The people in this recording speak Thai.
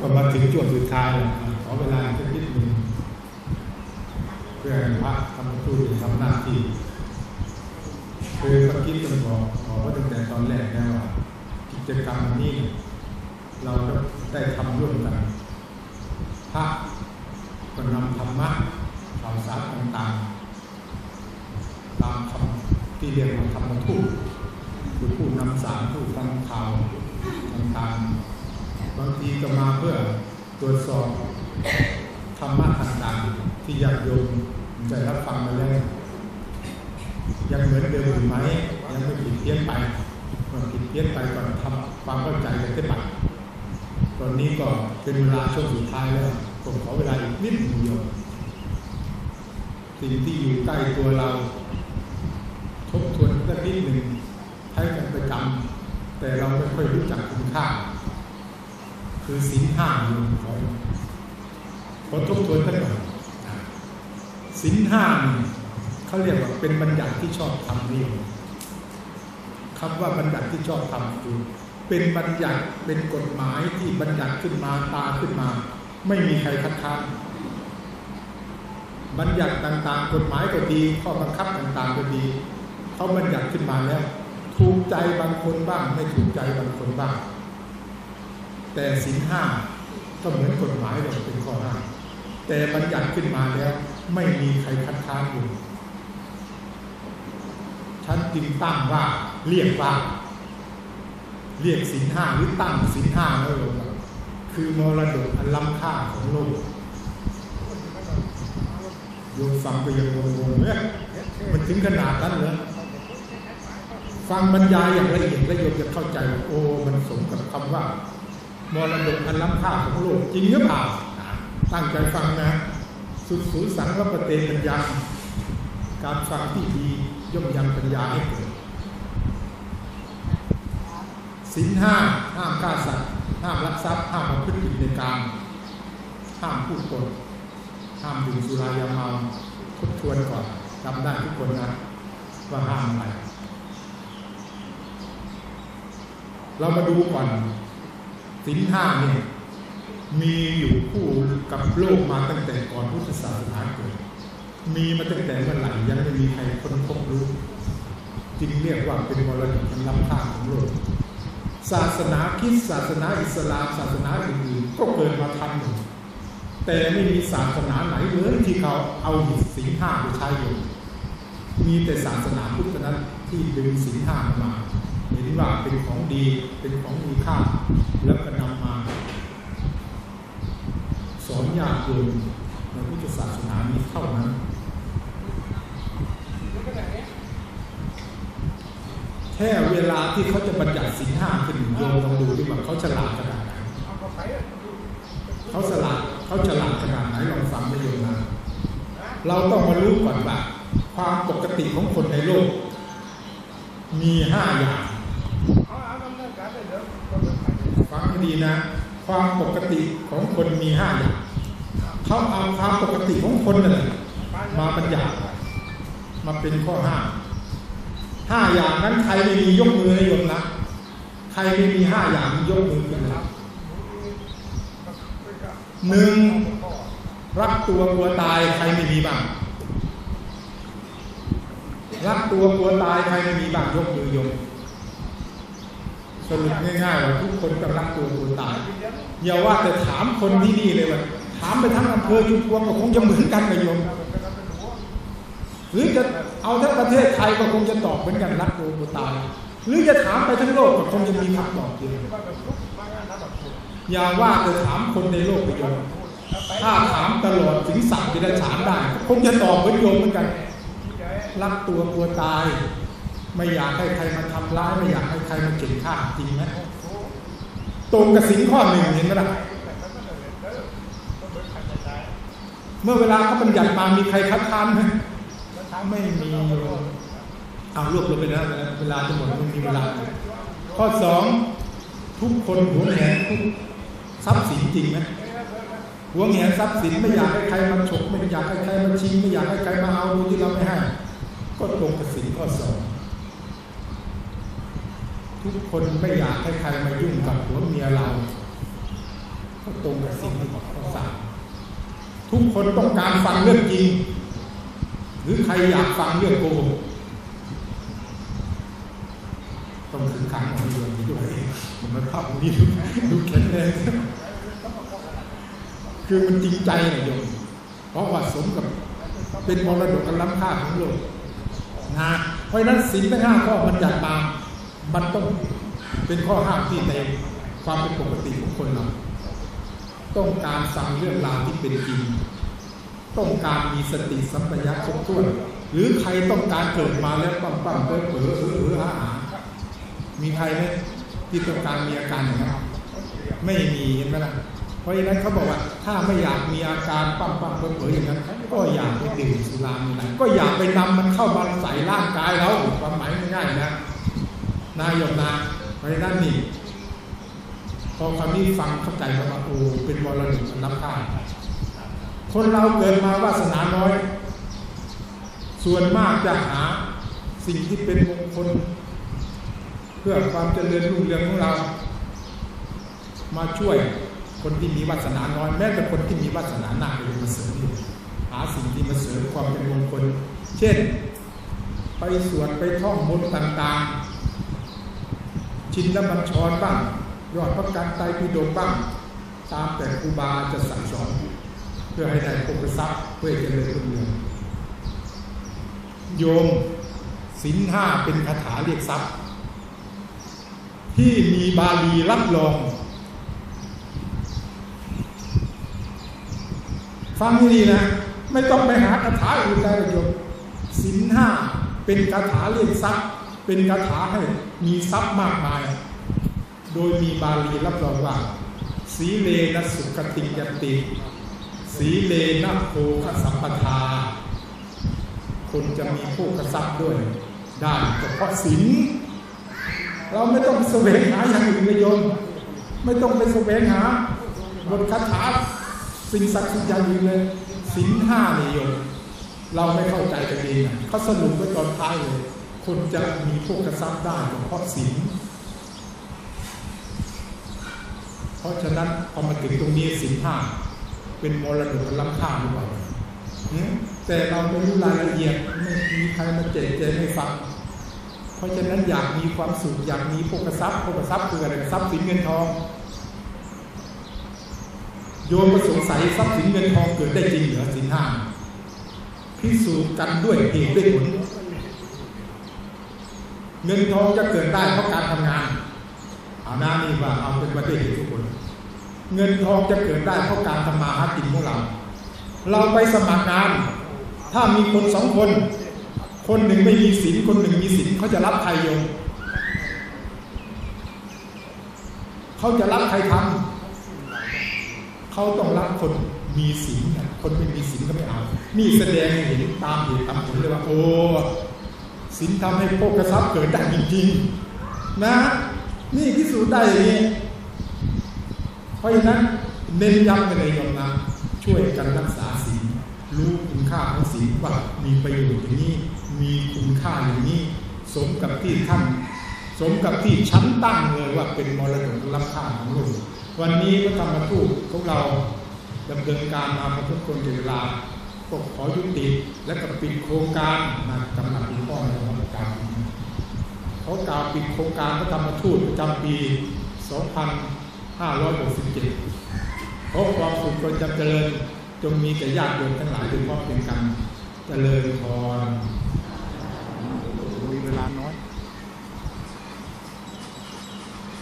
ก็มาถึงช่วงสุดท้ายแล้วขอเวลาสักนิดหนึ่งเพื่อพระธรรมทูตทำหน้าที่คือเมื่อกี้ต้องบอกบอกว่าตั้งแต่ตอนแรกแล้วว่ากิจกรรมนี้เราได้ทำร่วมกันพระก็นำธรรมะข่าวสารต่างๆตามคำที่เรียกว่าธรรมทูตคือผู้นำสารผู้ฟังข่าวต่างๆ บางทีก็มาเพื่อตรวจสอบธรรมะต่างๆที่ญาติโยมจะรับฟังมาแล้วยังเหมือนเดิมอยู่ไหมยังไม่ผิดเพี้ยนไปเมื่อผิดเพี้ยนไปก่อนทำความเข้าใจกันได้บัดตอนนี้ก็เป็นเวลาช่วงสุดท้ายแล้วผมขอเวลาอีกนิดหนึ่งโยมสิ่งที่อยู่ใกล้ตัวเราทบทวนสักนิดหนึ่งใช้กันประจำแต่เราไม่ค่อยรู้จักคุณค่า คือสินห้าอยู่ของขอทบทวนท่านหน่อยสินห้านี่เขาเรียกว่าเป็นบัญญัติที่ชอบทำนี่คำว่าบัญญัติที่ชอบทำคือเป็นบัญญัติเป็นกฎหมายที่บัญญัติขึ้นมาตาขึ้นมา ไม่มีใครคัดค้านบัญญัติต่างๆ กฎหมายก็ดีข้อบังคับต่างๆก็ดีเขาบัญญัติขึ้นมาแล้วถูกใจบางคนบ้าง ไม่ถูกใจบางคนบ้าง แต่สินห้าก็เหมือนกฎหมายเราเป็นข้อห้าแต่บัญญัติขึ้นมาแล้วไม่มีใครคัดค้านอยู่ฉันจึงตั้งว่าเรียกว่า เรียกสินห้าหรือตั้งสินห้าแล้วลงมาคือมรดกอันล้ำค่าของโลกโยมฟังไปยังงงๆเนี่ยมันถึงขนาดนั้นเหรอฟังบรรยายอย่างละเอียดแล้วโยมจะเข้าใจว่าโอ้ มันสมกับคำว่า มรดกอันล้ำค่าของโลกจริงหรือเปล่าตั้งใจฟังนะ สุดสูสังวปเตปัญญาการฟังที่ดีย่อมยังปัญญาให้เกิดสินห้าห้ามฆ่าสัตว์ห้ามลักทรัพย์ห้ามประพฤติผิดในการห้ามพูดปดห้ามดื่มสุรายาเมาทบทวนก่อนจำได้ทุกคนนะว่าห้ามอะไรเรามาดูก่อน สินห้าเนี่ยมีอยู่คู่กับโลกมาตั้งแต่ก่อนพุทธศาสนาเกิด มีมาตั้งแต่เมื่อไหร่ยังไม่มีใครคนพบรู้จึงเรียกว่าเป็นมรดกอันล้ำค่าของโลก ศาสนาคริสต์ศาสนาอิสลาม ศาสนาอื่นๆก็เกิดมาทันหนึ่งแต่ไม่มีศาสนาไหนเลยที่เขาเอาสินห้าไปใช้อยู่มีแต่ศาสนาพุทธนั้นที่ดึงสินห้ามา เห็นว่าเป็นของดีเป็นของมีค่า แล้วก็นำมา สอนญาติโยมในพุทธศาสนานี้เท่านั้นแค่เวลาที่เขาจะบัญญัติสินห้าขึ้นโยมลองดูดีว่าเขาฉลาดขนาดไหนเขาฉลาดเขาฉลาดขนาดไหนลองฟังได้โยมนะเราต้องมารู้ก่อนว่าความปกติของคนในโลก มีห้าอย่างฟังให้ ดีนะ ความปกติของคนมีห้าอย่างเขาเอาความปกติของคนนั่นแหละมาบัญญัติมาเป็นข้อห้าห้าอย่างนั้นใครไม่มียกมือให้ยมนะใครไม่มีห้าอย่างยกมือกันนะหนึ่งรักตัวกลัวตายใครไม่มีบ้างรักตัวกลัวตายใครไม่มีบ้างยกมือยม สรุปง่ายๆว่าทุกคนต้องรักตัวกลัวตายอย่าว่าแต่ถามคนที่นี่เลยว่าถามไปทั้งอำเภอชุมพวงก็คงจะเหมือนกันนะโยมหรือจะเอาทั้งประเทศไทยก็คงจะตอบเหมือนกันรักตัวกลัวตายหรือจะถามไปทั้งโลกก็คงจะมีคำตอบเดียวอย่าว่าแต่ถามคนในโลกไปโยมถ้าถามตลอดถึงสัตว์ที่ได้ฉานได้ คงจะตอบเหมือนโยมเหมือนกัน รักตัวกลัวตาย ไม่อยากให้ใครมาทำร้ายไม่อยากให้ใครมาเก็บฆ่าจริงไหมตรงกับสินข้อหนึ่งเห็นไหมล่ะเมื่อเวลาเขาบัญญัติมามีใครคัดค้านไหมไม่มีเอารวบรวมไปนะเวลาจะหมดมันมีเวลา ข้อสองทุกคนหัวงแหนทุกทรัพย์สินจริงไหมหัวงแหนทรัพย์สินไม่อยากให้ใครมาฉกไม่อยากให้ใครมาชิงไม่อยากให้ใครมาเอาโดยที่เราไม่ให้ก็ตรงกับสินข้อสอง ทุกคนไม่อยากให้ใครมายุ่งกับหัวเมียเราก็ตรงกับสิ่งที่เขาสั่งทุกคนต้องการฟังเรื่องจริง หรือใครอยากฟังเรื่องโกหกต้องถึงขังของเรื่องนี้ด้วยมันมาภาพนี้ดูดูแข็งแรงคือมันจริงใจนะโยมเพราะว่าสมกับเป็นมรดกอันล้ำค่าของโลกนะเพราะนั้นสิ่งทั้งห้าข้อมันอยากตาม มันต้องเป็นข้อห้ามที่ในความเป็นปกติของคนเราต้องการฟังเรื่องราวที่เป็นจริง ต้องการมีสติสัมปชัญญะครบถ้วน หรือใครต้องการเกิดมาแล้วปั๊มปั๊มเผลอเผลอเออเอออาหารมีใครไหมที่ต้องการมีอาการอย่างนั้นไม่มีเห็นไหมล่ะเพราะฉะนั้นเขาบอกว่า ถ้าไม่อยากมีอาการปั๊มปั๊มเผลอเผลออย่างนั้นก็อย่าไปดื่มสุรามีอะไรก็อย่าไปนำมันเข้ามาใส่ร่างกายเราความหมายง่ายๆนะ นายกนาะฉะนั้นนี่พอคำนี้ฟังเข้าใจว่าโอ้เป็นมรดกอันล้ำค่าคนเราเกิดมาวาสนาน้อย ส่วนมากจะหาสิ่งที่เป็นมงคลเพื่อความเจริญรุ่งเรืองของเรา มาช่วยคนที่มีวาสนาน้อย แม้แต่คนที่มีวาสนาหนักก็ยังมาเสริมหาสิ่งที่มาเสริมความเป็นมงคล เช่น ไปสวดไปท่องมนต์ต่างๆ ชินละบัญชรบ้าง ยอดพระการไตรปิฎกบ้าง ตามแต่ครูบาจะสั่งสอน เพื่อให้ได้ภพทรัพย์เพื่อจริญรุ่งเรืองโยมสินห้าเป็นคาถาเรียกทรัพย์ ที่มีบาลีรับรอง ฟังดีนะ ไม่ต้องไปหาคาถาอื่นใดหรอกโยมสินห้าเป็นคาถาเรียกทรัพย์ เป็นคาถาให้มีทรัพย์มากมาย โดยมีบาลีรับรองว่าสีเลนะสุขติยติ สีเลนะโภคสัมปทา คนจะมีโภคทรัพย์ด้วย ได้เฉพาะศีลเราไม่ต้องแสวงหาอย่างอื่นเลยโยมไม่ต้องไปแสวงหาบทคาถาสิ่งศักดิ์สิทธิ์อย่างอื่นเลยศีลห้านี่โยมเราไม่เข้าใจกันเองนะเขาสรุปไว้ตอนท้ายเลย คนจะมีโภคทรัพย์ได้เพราะศีลเพราะฉะนั้นพอมาถึงตรงนี้สินห้าเป็นมรดกล้ำค่าหรือเปล่าแต่เราไม่รู้รายละเอียดไม่มีใครมาเจเจให้ฟัง เพราะฉะนั้นอยากมีความสุขอยากมีโภคทรัพย์โภคทรัพย์คืออะไรทรัพย์สินเงินทองโยมก็สงสัยทรัพย์สินเงินทองเกิดได้จริงเหรอสินห้าพิสูจน์กันด้วยเหตุด้วยผล เงินทองจะเกิดได้เพราะการทำงานเอาหน้านี่ว่าเอาเป็นประเด็นทุกคน เงินทองจะเกิดได้เพราะการทำมาหากินของเรา เราไปสมัครงาน ถ้ามีคนสองคน คนหนึ่งไม่มีศีลคนหนึ่งมีศีลเขาจะรับใครโยมเขาจะรับใครทำเขาต้องรับคนมีศีลนคนไม่มีศีลก็ไม่เอา นี่แสดงเห็นตามเหตุตามผลเลยว่า โอ้ ศีลทำให้โภคทรัพย์เกิดได้จริงๆนะ นี่พิสูจน์ได้อย่างนี้เพราะฉะนั้นเน้นย้ำไปเลยโยมนะช่วยกันรักษาศีลรู้คุณค่าของศีลว่ามีประโยชน์อย่างนี้ มีคุณค่าอย่างนี้ สมกับที่ท่านสมกับที่ชั้นตั้งเลยว่าเป็นมรดกล้ำค่าของโลกวันนี้พระธรรมทูตของเราดำเนินการมาพอทุกคนเวลา ก็ขอยุติและก็ปิดโครงการมากำลังพ่อในของการเขากล่าวปิดโครงการพระธรรมทูตประจำปี 2567ขอความสุขความจำเจริญจงมีแก่ญาติโยมทั้งหลายโดยเฉพาะเป็นกันเจริญพร